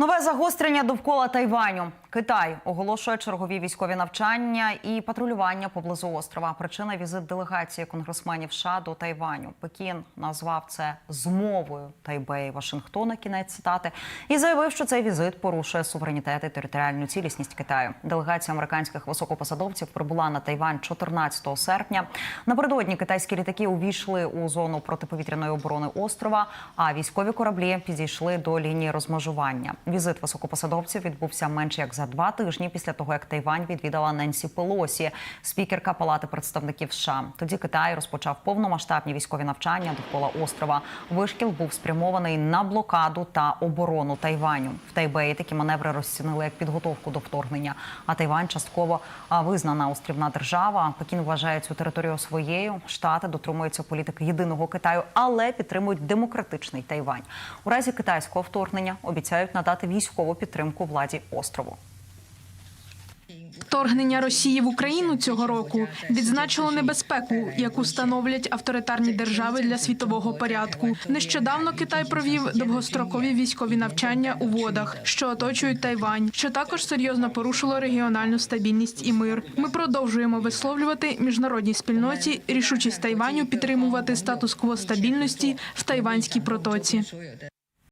Нове загострення довкола Тайваню. Китай оголошує чергові військові навчання і патрулювання поблизу острова. Причина візит делегації конгресменів США до Тайваню. Пекін назвав це змовою Тайбея і Вашингтона. Кінець цитати і заявив, що цей візит порушує суверенітет і територіальну цілісність Китаю. Делегація американських високопосадовців прибула на Тайвань 14 серпня. Напередодні китайські літаки увійшли у зону протиповітряної оборони острова. А військові кораблі підійшли до лінії розмежування. Візит високопосадовців відбувся менше як за два тижні після того, як Тайвань відвідала Ненсі Пелосі, спікерка Палати представників США. Тоді Китай розпочав повномасштабні військові навчання довкола острова. Вишкіл був спрямований на блокаду та оборону Тайваню. В Тайбеї такі маневри розцінили як підготовку до вторгнення. А Тайвань частково визнана острівна держава. Пекін вважає цю територію своєю. Штати дотримуються політики єдиного Китаю, але підтримують демократичний Тайвань. У разі китайського вторгнення обіцяють надати військову підтримку владі острову. Вторгнення Росії в Україну цього року відзначило небезпеку, яку становлять авторитарні держави для світового порядку. Нещодавно Китай провів довгострокові військові навчання у водах, що оточують Тайвань, що також серйозно порушило регіональну стабільність і мир. Ми продовжуємо висловлювати міжнародній спільноті рішучість Тайваню підтримувати статус-кво стабільності в Тайванській протоці.